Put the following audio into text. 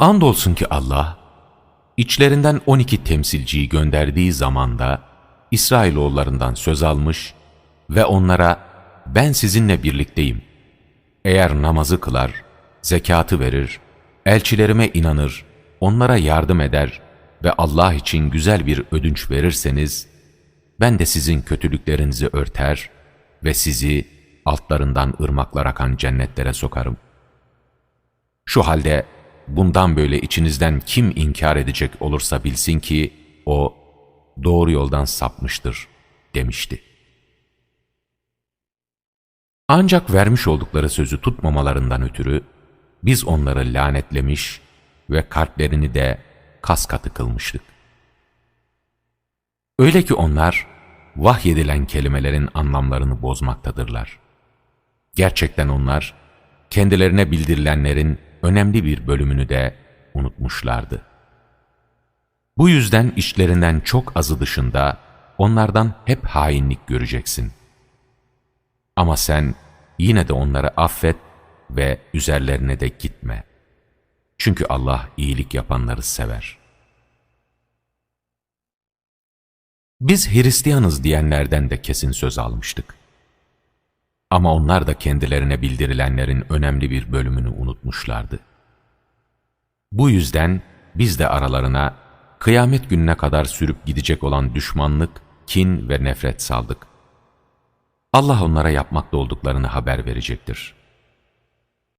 Andolsun ki Allah, içlerinden 12 temsilciyi gönderdiği zamanda İsrailoğullarından söz almış ve onlara ben sizinle birlikteyim. Eğer namazı kılar, zekatı verir, elçilerime inanır, onlara yardım eder ve Allah için güzel bir ödünç verirseniz, ben de sizin kötülüklerinizi örter ve sizi altlarından ırmaklar akan cennetlere sokarım. Şu halde bundan böyle içinizden kim inkar edecek olursa bilsin ki o doğru yoldan sapmıştır demişti. Ancak vermiş oldukları sözü tutmamalarından ötürü biz onları lanetlemiş ve kalplerini de kas katı kılmıştık. Öyle ki onlar vahyedilen kelimelerin anlamlarını bozmaktadırlar. Gerçekten onlar kendilerine bildirilenlerin önemli bir bölümünü de unutmuşlardı. Bu yüzden işlerinden çok azı dışında onlardan hep hainlik göreceksin. Ama sen yine de onları affet ve üzerlerine de gitme. Çünkü Allah iyilik yapanları sever. Biz Hristiyanız diyenlerden de kesin söz almıştık. Ama onlar da kendilerine bildirilenlerin önemli bir bölümünü unutmuşlardı. Bu yüzden biz de aralarına kıyamet gününe kadar sürüp gidecek olan düşmanlık, kin ve nefret saldık. Allah onlara yapmakta olduklarını haber verecektir.